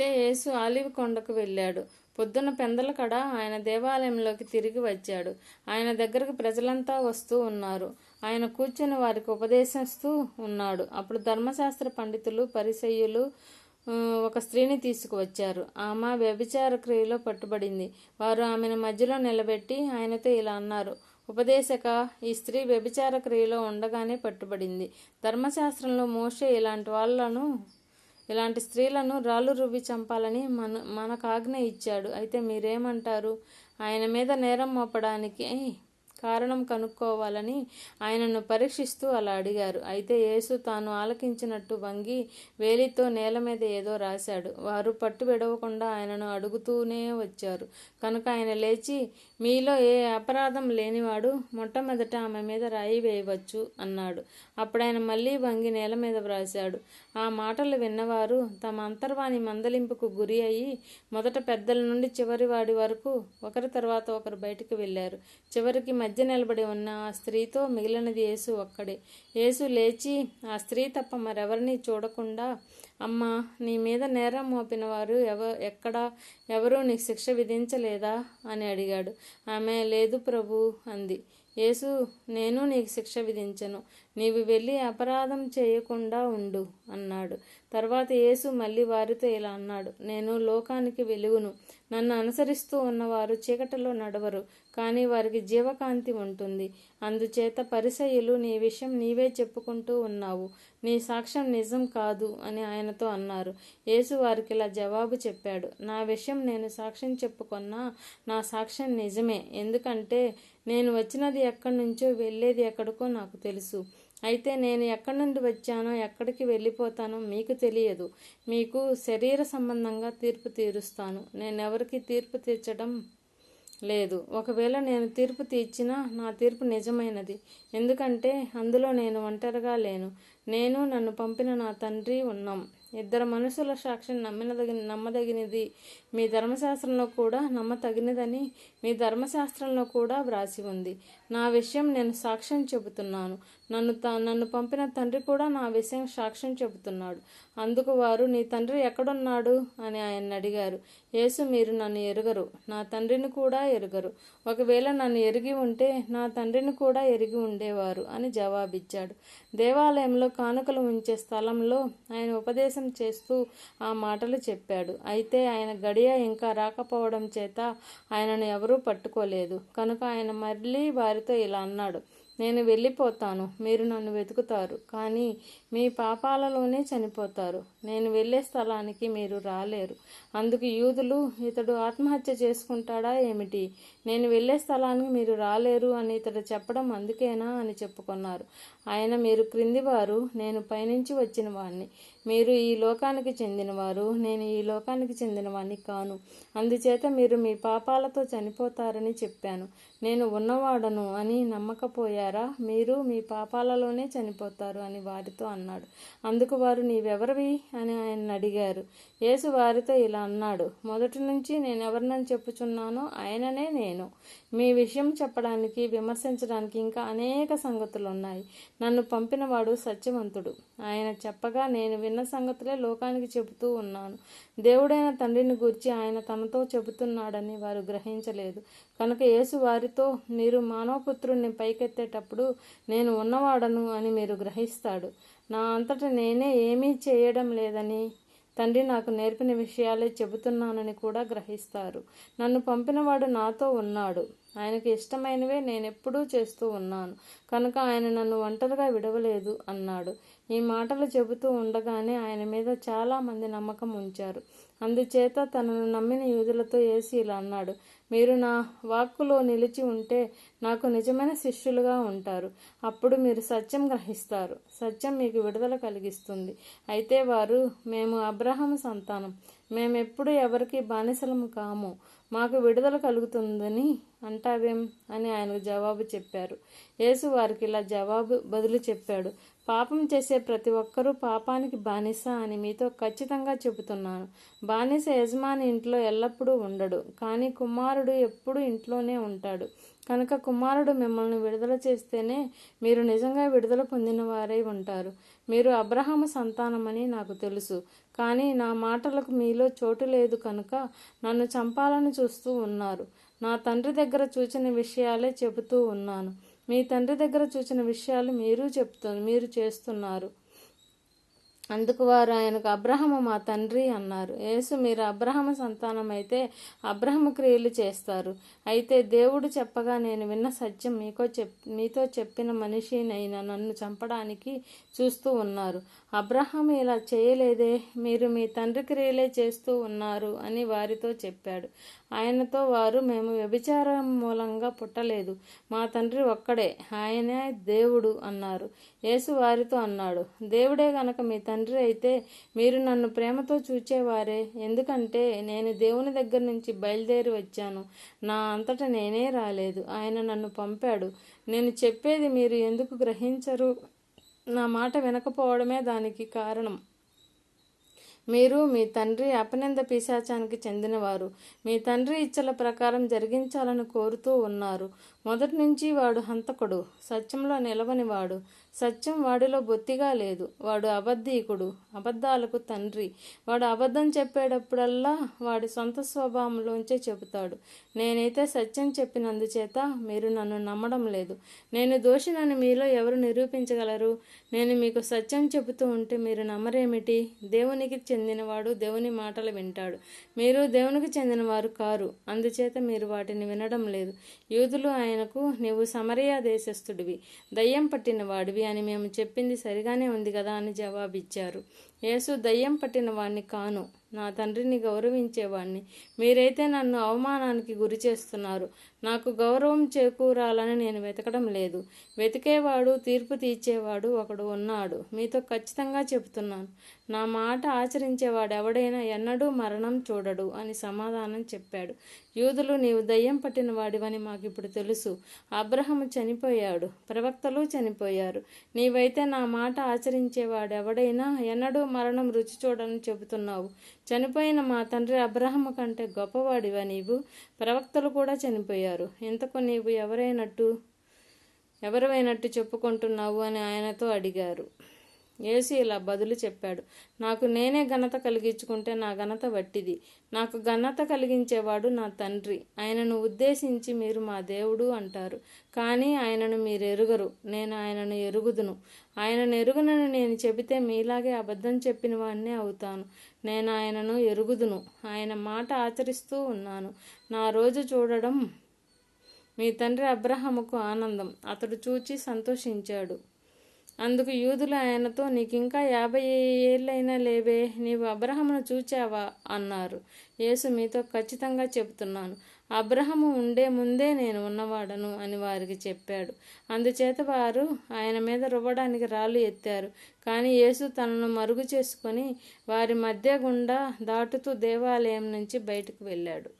అయితే యేసు ఆలివ్ కొండకు వెళ్ళాడు. పొద్దున పెందల కడ ఆయన దేవాలయంలోకి తిరిగి వచ్చాడు. ఆయన దగ్గరకు ప్రజలంతా వస్తూ ఉన్నారు. ఆయన కూర్చుని వారికి ఉపదేశిస్తూ ఉన్నాడు. అప్పుడు ధర్మశాస్త్ర పండితులు పరిసయ్యులు ఒక స్త్రీని తీసుకువచ్చారు. ఆమె వ్యభిచార క్రియలో పట్టుబడింది. వారు ఆమెను మధ్యలో నిలబెట్టి ఆయనతో ఇలా అన్నారు ఉపదేశక ఈ స్త్రీ వ్యభిచార క్రియలో ఉండగానే పట్టుబడింది. ధర్మశాస్త్రంలో మోషే ఇలాంటి వాళ్ళను ఇలాంటి స్త్రీలను రాళ్ళు రువ్వి చంపాలని మన మనకు ఆజ్ఞ ఇచ్చాడు. అయితే మీరేమంటారు? ఆయన మీద నేరం మోపడానికి కారణం కనుక్కోవాలని ఆయనను పరీక్షిస్తూ అలా అడిగారు. అయితే యేసు తాను ఆలకించినట్టు వంగి వేలితో నేల మీద ఏదో రాశాడు. వారు పట్టు విడవకుండా ఆయనను అడుగుతూనే వచ్చారు. కనుక ఆయన లేచి మీలో ఏ అపరాధం లేనివాడు మొట్టమొదట ఆమె మీద రాయి వేయవచ్చు అన్నాడు. అప్పుడు ఆయన మళ్ళీ వంగి నేల మీద వ్రాశాడు. ఆ మాటలు విన్నవారు తమ అంతర్వాణి మందలింపుకు గురి అయి మొదట పెద్దల నుండి చివరి వాడి వరకు ఒకరి తర్వాత ఒకరు బయటికి వెళ్ళారు. చివరికి మధ్య నిలబడి ఉన్న ఆ స్త్రీతో మిగిలినది యేసు ఒక్కడే. యేసు లేచి ఆ స్త్రీ తప్ప మరెవరిని చూడకుండా అమ్మా నీ మీద నేరం మోపిన వారు ఎవ ఎక్కడా ఎవరూ నీకు శిక్ష విధించలేదా? అని అడిగాడు. ఆమె లేదు ప్రభు అంది. యేసు నేను నీకు శిక్ష విధించను. నీవు వెళ్ళి అపరాధం చేయకుండా ఉండు అన్నాడు. తర్వాత యేసు మళ్ళీ వారితో ఇలా అన్నాడు నేను లోకానికి వెలుగును. నన్ను అనుసరిస్తూ ఉన్నవారు చీకటిలో నడవరు కానీ వారికి జీవకాంతి ఉంటుంది. అందుచేత పరిసయ్యులు నీ విషయం నీవే చెప్పుకుంటూ ఉన్నావు. నీ సాక్ష్యం నిజం కాదు అని ఆయనతో అన్నారు. యేసు వారికి ఇలా జవాబు చెప్పాడు నా విషయం నేను సాక్ష్యం చెప్పుకున్నా నా సాక్ష్యం నిజమే. ఎందుకంటే నేను వచ్చినది ఎక్కడి నుంచో వెళ్ళేది ఎక్కడికో నాకు తెలుసు. అయితే నేను ఎక్కడి నుండి వచ్చానో ఎక్కడికి వెళ్ళిపోతానో మీకు తెలియదు. మీకు శరీర సంబంధంగా తీర్పు తీరుస్తాను. నేనెవరికి తీర్పు తీర్చడం లేదు. ఒకవేళ నేను తీర్పు తీర్చినా నా తీర్పు నిజమైనది. ఎందుకంటే అందులో నేను ఒంటరిగా లేను. నేను నన్ను పంపిన నా తండ్రి ఉన్నాం. ఇద్దరు మనుషుల సాక్ష్యం నమ్మినదగిన నమ్మదగినది మీ ధర్మశాస్త్రంలో కూడా నమ్మతగినదని మీ ధర్మశాస్త్రంలో కూడా వ్రాసి ఉంది. నా విషయం నేను సాక్ష్యం చెబుతున్నాను. నన్ను త నన్ను పంపిన తండ్రి కూడా నా విషయం సాక్ష్యం చెబుతున్నాడు. అందుకు వారు నీ తండ్రి ఎక్కడున్నాడు? అని ఆయన అడిగారు. యేసు మీరు నన్ను ఎరుగరు. నా తండ్రిని కూడా ఎరుగరు. ఒకవేళ నన్ను ఎరిగి ఉంటే నా తండ్రిని కూడా ఎరిగి ఉండేవారు అని జవాబిచ్చాడు. దేవాలయంలో కానుకలు ఉంచే స్థలంలో ఆయన ఉపదేశం చేస్తూ ఆ మాటలు చెప్పాడు. అయితే ఆయన గడియ ఇంకా రాకపోవడం చేత ఆయనను ఎవరూ పట్టుకోలేదు. కనుక ఆయన మళ్ళీ వారితో ఇలా అన్నాడు. నేను వెళ్ళిపోతాను. మీరు నన్ను వెతుకుతారు. కానీ మీ పాపాలలోనే చనిపోతారు. నేను వెళ్ళే స్థలానికి మీరు రాలేరు. అందుకు యూదులు ఇతడు ఆత్మహత్య చేసుకుంటాడా ఏమిటి? నేను వెళ్ళే స్థలానికి మీరు రాలేరు అని ఇతడు చెప్పడం అందుకేనా అని చెప్పుకున్నారు. ఆయన మీరు క్రిందివారు నేను పైనుంచి వచ్చిన వాణ్ణి. మీరు ఈ లోకానికి చెందినవారు నేను ఈ లోకానికి చెందినవాణ్ణి కాను. అందుచేత మీరు మీ పాపాలతో చనిపోతారని చెప్పాను. నేను ఉన్నవాడను అని నమ్మకపోయారా? మీరు మీ పాపాలలోనే చనిపోతారు అని వారితో అన్నాడు. అందుకు వారు నీవెవరివి? అని ఆయన అడిగారు. యేసు వారితో ఇలా అన్నాడు. మొదటి నుంచి నేను ఎవరినని చెప్పుచున్నానో ఆయననే నేను. మీ విషయం చెప్పడానికి విమర్శించడానికి ఇంకా అనేక సంగతులు ఉన్నాయి నన్ను పంపినవాడు సత్యవంతుడు. ఆయన చెప్పగా నేను విన్న సంగతులే లోకానికి చెబుతూ ఉన్నాను. దేవుడైన తండ్రిని గూర్చి ఆయన తనతో చెబుతున్నాడని వారు గ్రహించలేదు. కనుక యేసు వారితో మీరు మానవపుత్రుణ్ణి పైకెత్తేటప్పుడు నేను ఉన్నవాడను అని మీరు గ్రహిస్తాడు. నా అంతట నేనే ఏమీ చేయడం లేదని తండ్రి నాకు నేర్పిన విషయాలే చెబుతున్నానని కూడా గ్రహిస్తారు. నన్ను పంపినవాడు నాతో ఉన్నాడు. ఆయనకి ఇష్టమైనవే నేను ఎప్పుడూ చేస్తూ ఉన్నాను. కనుక ఆయన నన్ను ఒంటరిగా విడవలేదు అన్నాడు. ఈ మాటలు చెబుతూ ఉండగానే ఆయన మీద చాలా మంది నమ్మకం ఉంచారు. అందుచేత తనను నమ్మిన యూదులతో ఏసీ ఇలా అన్నాడు. మీరు నా వాక్కులో నిలిచి ఉంటే నాకు నిజమైన శిష్యులుగా ఉంటారు. అప్పుడు మీరు సత్యం గ్రహిస్తారు. సత్యం మీకు విడుదల కలిగిస్తుంది. అయితే వారు మేము అబ్రహం సంతానం. మేమెప్పుడు ఎవరికి బానిసలము కాము. మాకు విడుదల కలుగుతుందని అంటావేం? అని ఆయనకు జవాబు చెప్పారు. యేసు వారికి ఇలా జవాబు బదులు చెప్పాడు. పాపం చేసే ప్రతి ఒక్కరూ పాపానికి బానిస అని మీతో ఖచ్చితంగా చెబుతున్నాను. బానిస యజమాని ఇంట్లో ఎల్లప్పుడూ ఉండడు కానీ కుమారుడు ఎప్పుడూ ఇంట్లోనే ఉంటాడు. కనుక కుమారుడు మిమ్మల్ని విడుదల చేస్తేనే మీరు నిజంగా విడుదల పొందిన వారై ఉంటారు. మీరు అబ్రహాము సంతానమని నాకు తెలుసు కానీ నా మాటలకు మీలో చోటు లేదు కనుక నన్ను చంపాలని చూస్తూ ఉన్నారు. నా తండ్రి దగ్గర చూచిన విషయాలే చెబుతూ ఉన్నాను. మీ తండ్రి దగ్గర చూసిన విషయాలు మీరు చెప్తు మీరు చేస్తున్నారు. అందుకు వారు ఆయనకు అబ్రహము మా తండ్రి అన్నారు. యేసు మీరు అబ్రహమ సంతానం అయితే అబ్రహమ క్రియలు చేస్తారు. అయితే దేవుడు చెప్పగా నేను విన్న సత్యం మీకో చెప్ మీతో చెప్పిన మనిషినైనా నన్ను చంపడానికి చూస్తూ ఉన్నారు. అబ్రహం ఇలా చేయలేదే మీరు మీ తండ్రి క్రియలే చేస్తూ ఉన్నారు అని వారితో చెప్పాడు. ఆయనతో వారు మేము వ్యభిచారం మూలంగా పుట్టలేదు. మా తండ్రి ఒక్కడే ఆయనే దేవుడు అన్నారు. యేసు వారితో అన్నాడు దేవుడే గనక మీ తండ్రి తండ్రి అయితే మీరు నన్ను ప్రేమతో చూచేవారే. ఎందుకంటే నేను దేవుని దగ్గర నుంచి బయలుదేరి వచ్చాను. నా అంతటా నేనే రాలేదు. ఆయన నన్ను పంపాడు. నేను చెప్పేది మీరు ఎందుకు గ్రహించరు? నా మాట వినకపోవడమే దానికి కారణం. మీరు మీ తండ్రి అపనింద పిశాచానికి చెందినవారు. మీ తండ్రి ఇచ్చల ప్రకారం జరిగించాలని కోరుతూ ఉన్నారు. మొదటి నుంచి వాడు హంతకుడు సత్యంలో నిలవనివాడు. సత్యం వాడిలో బొత్తిగా లేదు. వాడు అబద్ధీకుడు అబద్ధాలకు తండ్రి. వాడు అబద్ధం చెప్పేటప్పుడల్లా వాడి సొంత స్వభావంలోంచే చెబుతాడు. నేనైతే సత్యం చెప్పినందుచేత మీరు నన్ను నమ్మడం లేదు. నేను దోషినని మీలో ఎవరు నిరూపించగలరు? నేను మీకు సత్యం చెబుతూ ఉంటే మీరు నమ్మరేమిటి? దేవునికి చెందినవాడు దేవుని మాటలు వింటాడు. మీరు దేవునికి చెందినవారు కారు. అందుచేత మీరు వాటిని వినడం లేదు. యూదులు ఆయనకు నీవు సమరయ దేశస్థుడివి. దయ్యం పట్టిన వాడివి అని మేము చెప్పింది సరిగానే ఉంది కదా అని జవాబిచ్చారు. యేసు దయ్యం పట్టిన వాణ్ణి కాను. నా తండ్రిని గౌరవించేవాణ్ణి మీరైతే నన్ను అవమానానికి గురి చేస్తున్నారు. నాకు గౌరవం చేకూరాలని నేను వెతకడం లేదు. వెతికేవాడు తీర్పు తీర్చేవాడు ఒకడు ఉన్నాడు. మీతో ఖచ్చితంగా చెబుతున్నాను. నా మాట ఆచరించేవాడు ఎవడైనా ఎన్నడూ మరణం చూడడు అని సమాధానం చెప్పాడు. యూదులు నీవు దయ్యం పట్టిన వాడివని మాకిప్పుడు తెలుసు. అబ్రహము చనిపోయాడు. ప్రవక్తలు చనిపోయారు. నీవైతే నా మాట ఆచరించేవాడు ఎవడైనా ఎన్నడూ మరణం రుచి చూడని చెబుతున్నావు. చనిపోయిన మా తండ్రి అబ్రహము కంటే గొప్పవాడివా నీవు? ప్రవక్తలు కూడా చనిపోయారు. ఇంతకు నీవు ఎవరైనట్టు? ఎవరివైనట్టు చెప్పుకుంటున్నావు అని ఆయనతో అడిగారు. యేసు ఇలా బదులు చెప్పాడు. నాకు నేనే ఘనత కలిగించుకుంటే నా ఘనత వట్టిది. నాకు ఘనత కలిగించేవాడు నా తండ్రి. ఆయనను ఉద్దేశించి మీరు మా దేవుడు అంటారు. కానీ ఆయనను మీరు ఎరుగరు. నేను ఆయనను ఎరుగుదును. ఆయనను ఎరుగునని నేను చెబితే మీలాగే అబద్ధం చెప్పిన వాడినే అవుతాను. నేను ఆయనను ఎరుగుదును. ఆయన మాట ఆచరిస్తూ ఉన్నాను. నా రోజు చూడడం మీ తండ్రి అబ్రహముకు ఆనందం. అతడు చూచి సంతోషించాడు. అందుకు యూదులు ఆయనతో నీకింకా యాభై ఏళ్ళైనా లేవే నీవు అబ్రహమును చూచావా? అన్నారు. యేసు మీతో ఖచ్చితంగా చెబుతున్నాను. అబ్రహము ఉండే ముందే నేను ఉన్నవాడను అని వారికి చెప్పాడు. అందుచేత వారు ఆయన మీద రువ్వడానికి రాళ్ళు ఎత్తారు. కానీ యేసు తనను మరుగు చేసుకొని వారి మధ్య గుండా దాటుతూ దేవాలయం నుంచి బయటకు వెళ్ళాడు.